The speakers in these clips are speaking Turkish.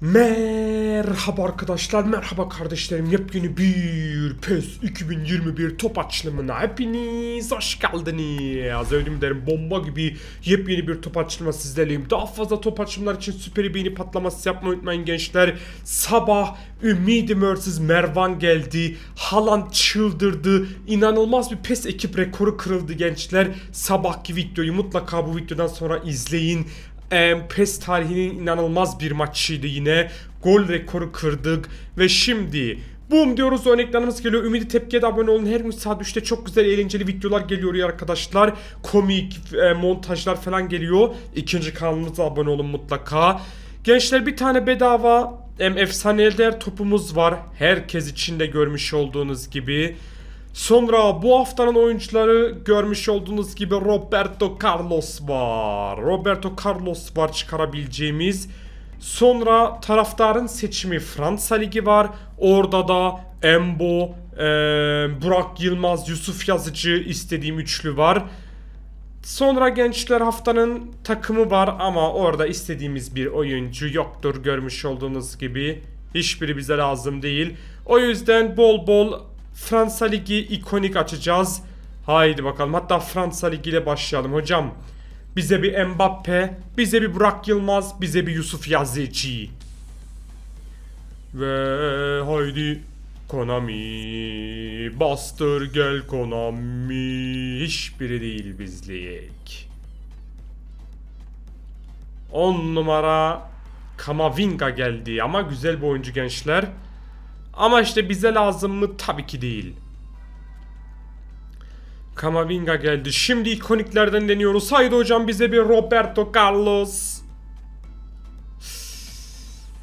Merhaba arkadaşlar, merhaba kardeşlerim. Yepyeni bir PES 2021 top açılımına hepiniz hoş geldiniz. Öyle derim bomba gibi yepyeni bir top açılımı sizlerleyim. Daha fazla top açılımlar için süper beğeni patlaması yapmayı unutmayın gençler. Sabah ümidim örsüz Mervan geldi. Haaland çıldırdı. İnanılmaz bir PES ekip rekoru kırıldı gençler. Sabahki videoyu mutlaka bu videodan sonra izleyin. Em, PES tarihinin inanılmaz bir maçıydı yine. Gol rekoru kırdık ve şimdi Boom diyoruz örneklerimiz geliyor. Ümidi Tepki'ye de abone olun. Her gün saat 3'te çok güzel eğlenceli videolar geliyor ya arkadaşlar. Komik e, montajlar falan geliyor. İkinci kanalımıza abone olun mutlaka. Gençler bir tane bedava em, efsane elde topumuz var. Herkes için de görmüş olduğunuz gibi. Sonra bu haftanın oyuncuları görmüş olduğunuz gibi Roberto Carlos var. Roberto Carlos var çıkarabileceğimiz. Sonra taraftarın seçimi Fransa Ligi var. Orada da Embo, eee, Burak Yılmaz, Yusuf Yazıcı istediğim üçlü var. Sonra gençler haftanın takımı var ama orada istediğimiz bir oyuncu yoktur görmüş olduğunuz gibi. Hiçbiri bize lazım değil. O yüzden bol bol Fransa Ligi ikonik açacağız. Haydi bakalım. Hatta Fransa Ligi ile başlayalım hocam. Bize bir Mbappe, bize bir Burak Yılmaz, bize bir Yusuf Yazıcı. Ve haydi Konami bastır gel Konami hiçbiri değil bizlik. 10 numara Kamavinga geldi ama güzel bir oyuncu gençler. Ama işte bize lazım mı? Tabii ki değil. Kamavinga geldi. Şimdi ikoniklerden deniyoruz. Haydi hocam bize bir Roberto Carlos.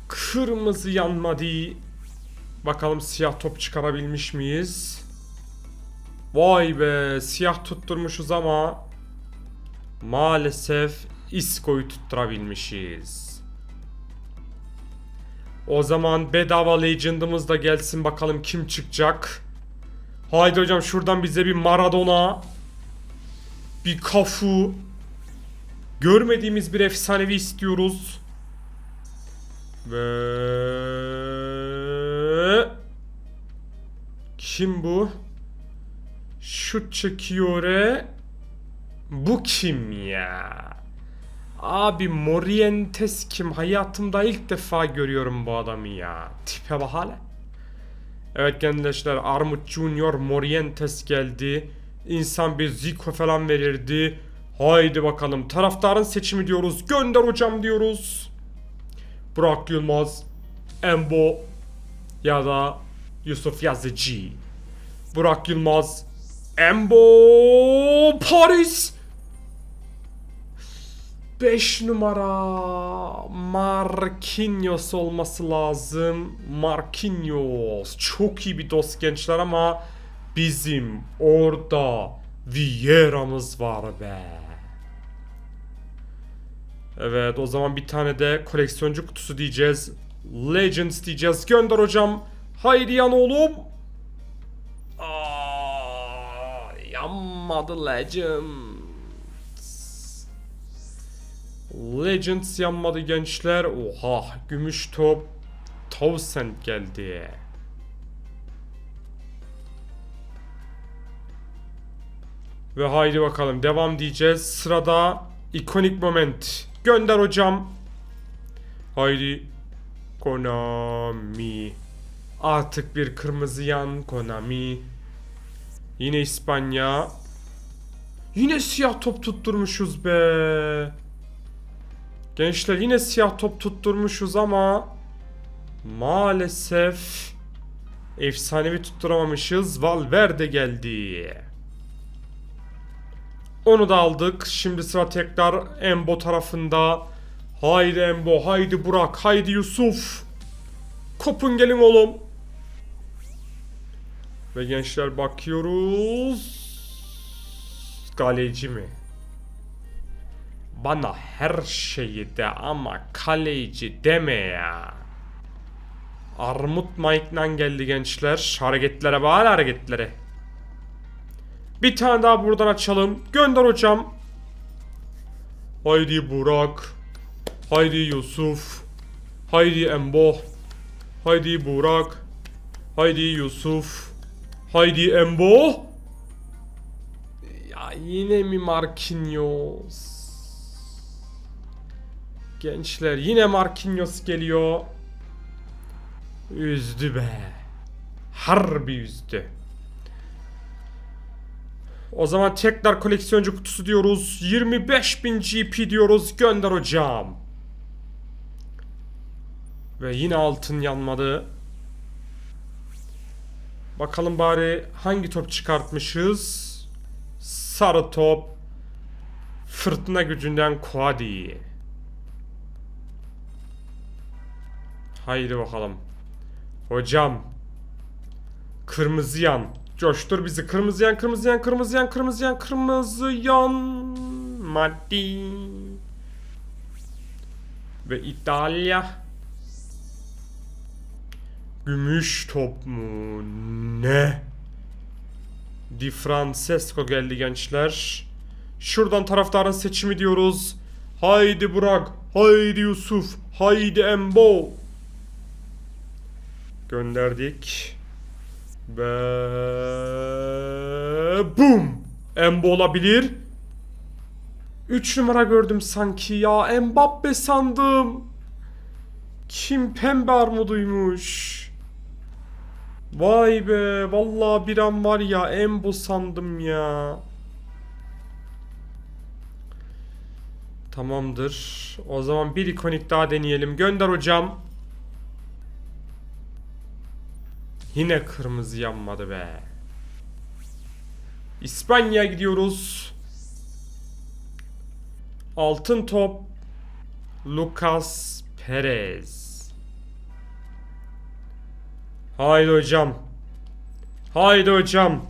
Kırmızı yanmadı. Bakalım siyah top çıkarabilmiş miyiz? Vay be siyah tutturmuşuz ama maalesef Isco'yu tutturabilmişiz. O zaman bedava legend'ımız da gelsin bakalım kim çıkacak. Haydi hocam şuradan bize bir Maradona, bir Cafu, görmediğimiz bir efsanevi istiyoruz. Ve kim bu? Şut çekiyor. e. Bu kim ya? Abi Morientes kim? Hayatımda ilk defa görüyorum bu adamı ya. Tipe bak hala. Evet gençler Armut Junior Morientes geldi. İnsan bir Zico falan verirdi. Haydi bakalım taraftarın seçimi diyoruz. Gönder hocam diyoruz. Burak Yılmaz, Embo ya da Yusuf Yazıcı. Burak Yılmaz, Embo, Paris. 5 numara Marquinhos olması lazım. Marquinhos çok iyi bir dost gençler ama bizim orada Vieira'mız var be. Evet o zaman bir tane de koleksiyoncu kutusu diyeceğiz. Legends diyeceğiz. Gönder hocam. Haydi yan oğlum. Aa, yanmadı Legends. Legends yanmadı gençler. Oha gümüş top. Townsend geldi. Ve haydi bakalım devam diyeceğiz. Sırada ikonik moment. Gönder hocam. Haydi. Konami. Artık bir kırmızı yan Konami. Yine İspanya. Yine siyah top tutturmuşuz be. Gençler yine siyah top tutturmuşuz ama maalesef efsanevi tutturamamışız. Valverde geldi. Onu da aldık. Şimdi sıra tekrar Embo tarafında. Haydi Embo, haydi Burak, haydi Yusuf. Kopun gelin oğlum. Ve gençler bakıyoruz. Galeci mi? Bana her şeyi de ama kaleci deme ya. Armut Mike'dan geldi gençler. Hareketlere bağlı hareketlere. Bir tane daha buradan açalım. Gönder hocam. Haydi Burak. Haydi Yusuf. Haydi Embo. Haydi Burak. Haydi Yusuf. Haydi Embo. Ya yine mi Marquinhos? Gençler yine Marquinhos geliyor. Üzdü be. Harbi üzdü. O zaman tekrar koleksiyoncu kutusu diyoruz. 25.000 GP diyoruz. Gönder hocam. Ve yine altın yanmadı. Bakalım bari hangi top çıkartmışız? Sarı top. Fırtına gücünden Quadi. Haydi bakalım. Hocam. Kırmızı yan. Coştur bizi. Kırmızı yan, kırmızı yan, kırmızı yan, kırmızı yan, kırmızı yan. Maddi. Ve İtalya. Gümüş top mu? Ne? Di Francesco geldi gençler. Şuradan taraftarın seçimi diyoruz. Haydi Burak, haydi Yusuf, haydi Embo. Gönderdik. Ve bum. Embo olabilir. 3 numara gördüm sanki ya. Mbappe sandım. Kim pembe armuduymuş. Vay be. Vallahi bir an var ya. Embo sandım ya. Tamamdır. O zaman bir ikonik daha deneyelim. Gönder hocam. Yine kırmızı yanmadı be. İspanya'ya gidiyoruz. Altın top. Lucas Perez. Haydi hocam. Haydi hocam.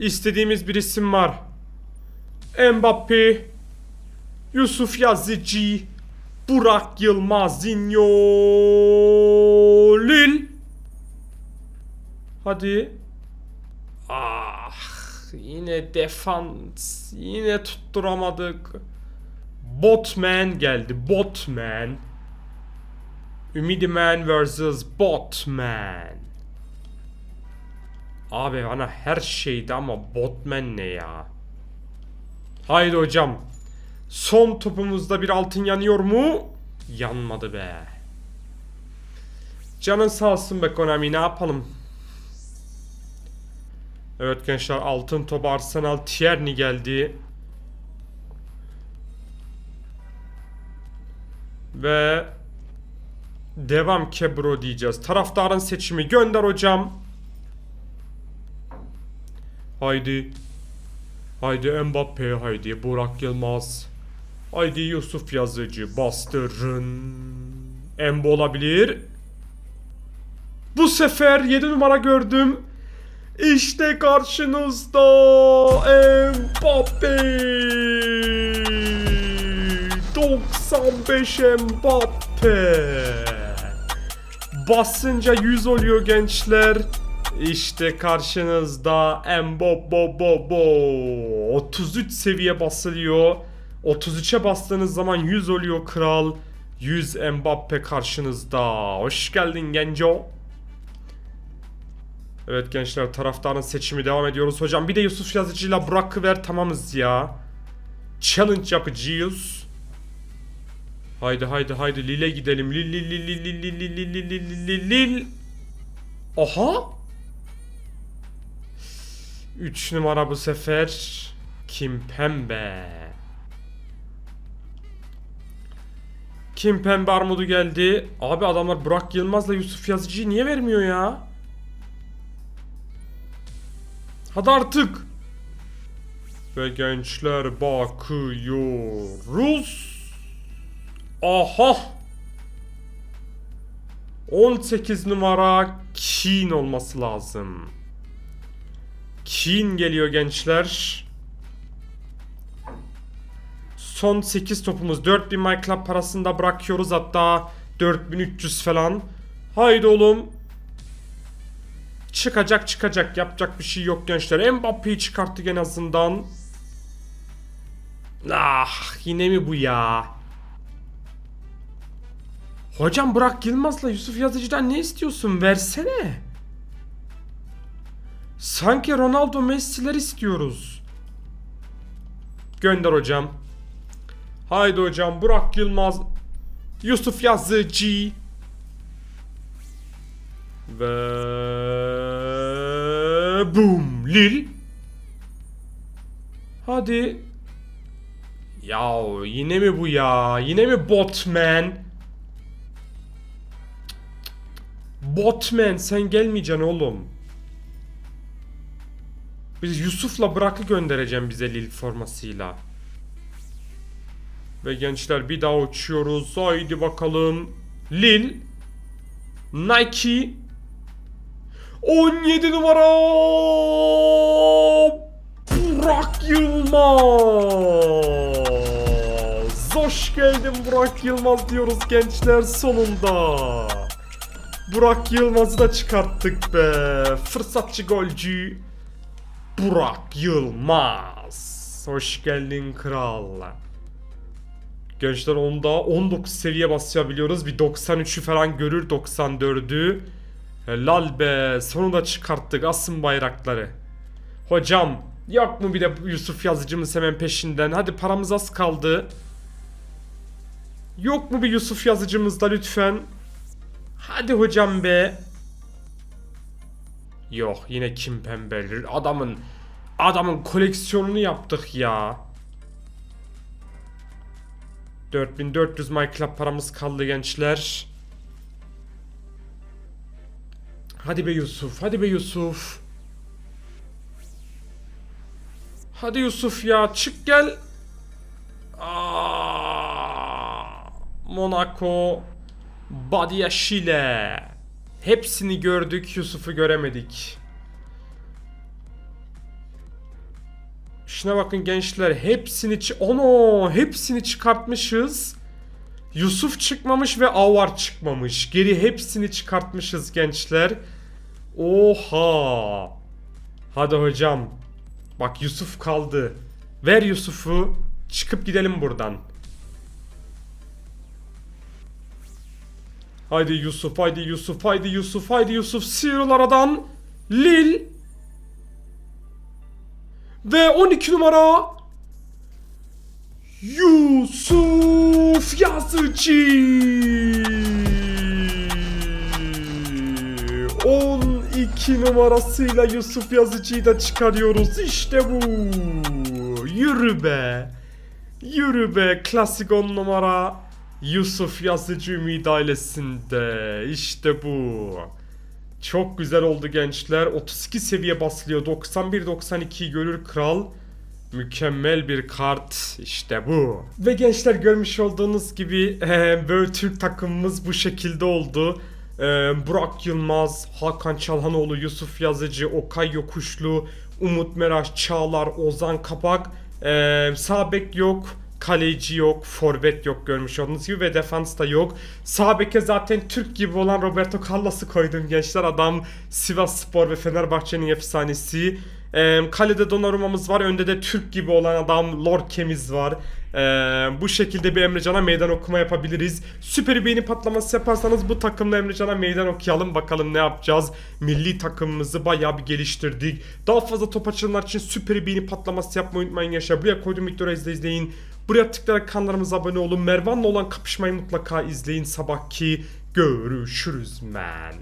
İstediğimiz bir isim var. Mbappe. Yusuf Yazıcı. Burak Yılmaz. Zinho. Lil. Hadi. Ah, yine defans. Yine tutturamadık. Botman geldi. Botman. Ümidiman vs. Botman. Abi bana her şeydi ama Botman ne ya? Haydi hocam. Son topumuzda bir altın yanıyor mu? Yanmadı be. Canın sağ olsun be Konami ne yapalım? Evet gençler altın top Arsenal Tierney geldi. Ve devam Kebro diyeceğiz. Taraftarın seçimi gönder hocam. Haydi. Haydi Mbappe haydi Burak Yılmaz. Haydi Yusuf Yazıcı bastırın. Embo olabilir. Bu sefer 7 numara gördüm. İşte karşınızda Mbappe. 95 Mbappe. Basınca 100 oluyor gençler. İşte karşınızda Mbappe. 33 seviye basılıyor. 33'e bastığınız zaman 100 oluyor kral. 100 Mbappe karşınızda. Hoş geldin genco. Evet gençler taraftarın seçimi devam ediyoruz. Hocam bir de Yusuf Yazıcı'yla Burak'ı ver tamamız ya. Challenge yapacağız. Haydi haydi haydi Lille gidelim. Lil lil lil lil lil lil lil lil lil lil lil. Aha. 3 numara bu sefer. Kim Pembe. Kim Pembe armudu geldi. Abi adamlar Burak Yılmaz'la Yusuf Yazıcı'yı niye vermiyor ya? Hadi artık. Ve gençler bakıyoruz. Aha. 18 numara Keen olması lazım. Keen geliyor gençler. Son 8 topumuz 4000 My Club parasında bırakıyoruz hatta 4300 falan. Haydi oğlum. Çıkacak çıkacak yapacak bir şey yok gençler. Mbappe'yi çıkarttık en azından. Ah yine mi bu ya? Hocam Burak Yılmaz'la Yusuf Yazıcı'dan ne istiyorsun? Versene. Sanki Ronaldo Messi'ler istiyoruz. Gönder hocam. Haydi hocam Burak Yılmaz Yusuf Yazıcı ve boom Lil Hadi Ya yine mi bu ya? Yine mi Botman? Botman sen gelmeyeceksin oğlum. Biz Yusuf'la Burak'ı göndereceğim bize Lil formasıyla. Ve gençler bir daha uçuyoruz. Haydi bakalım. Lil. Nike. 17 numara. Burak Yılmaz. Hoş geldin Burak Yılmaz diyoruz gençler sonunda. Burak Yılmaz'ı da çıkarttık be. Fırsatçı golcü. Burak Yılmaz. Hoş geldin kral. Gençler onda 19 seviye basabiliyoruz. Bir 93'ü falan görür 94'ü. Helal be. Sonunda çıkarttık asın bayrakları. Hocam yok mu bir de Yusuf yazıcımız hemen peşinden. Hadi paramız az kaldı. Yok mu bir Yusuf yazıcımız da lütfen. Hadi hocam be. Yok yine kim pembelir. Adamın adamın koleksiyonunu yaptık ya. 4400 MyClub paramız kaldı gençler. Hadi be Yusuf, hadi be Yusuf. Hadi Yusuf ya çık gel. Aa, Monaco, Badiaşile. Hepsini gördük, Yusuf'u göremedik. Şuna bakın gençler hepsini Ono hepsini çıkartmışız. Yusuf çıkmamış ve Avar çıkmamış. Geri hepsini çıkartmışız gençler. Oha. Hadi hocam. Bak Yusuf kaldı. Ver Yusuf'u. Çıkıp gidelim buradan. Haydi Yusuf, haydi Yusuf, haydi Yusuf, haydi Yusuf. Sıyrıl aradan. Lil. Ve 12 numara Yusuf Yazıcı 12 numarasıyla Yusuf Yazıcı'yı da çıkarıyoruz. İşte bu. Yürü be. Yürü be. Klasik 10 numara. Yusuf Yazıcı Ümit ailesinde. İşte bu. Çok güzel oldu gençler. 32 seviye basılıyor. 91-92 görür kral. Mükemmel bir kart. İşte bu. Ve gençler görmüş olduğunuz gibi e, böyle Türk takımımız bu şekilde oldu. E, Burak Yılmaz, Hakan Çalhanoğlu, Yusuf Yazıcı, Okay Yokuşlu, Umut Meraş, Çağlar, Ozan Kapak. E, sağ bek yok. Kaleci yok, forvet yok görmüş olduğunuz gibi ve defans da yok. Sağ beke zaten Türk gibi olan Roberto Carlos'u koydum gençler. Adam Sivas Spor ve Fenerbahçe'nin efsanesi. Ee, kalede Donnarumma'mız var. Önde de Türk gibi olan adam Lorke'miz var. Ee, bu şekilde bir Emrecan'a meydan okuma yapabiliriz. Süper beğeni patlaması yaparsanız bu takımla Emrecan'a meydan okuyalım. Bakalım ne yapacağız. Milli takımımızı bayağı bir geliştirdik. Daha fazla top açılımlar için süper beğeni patlaması yapmayı unutmayın yaşa. Buraya koyduğum videoları izle izleyin. Buraya tıklayarak kanalımıza abone olun. Mervan'la olan kapışmayı mutlaka izleyin. Sabahki görüşürüz men.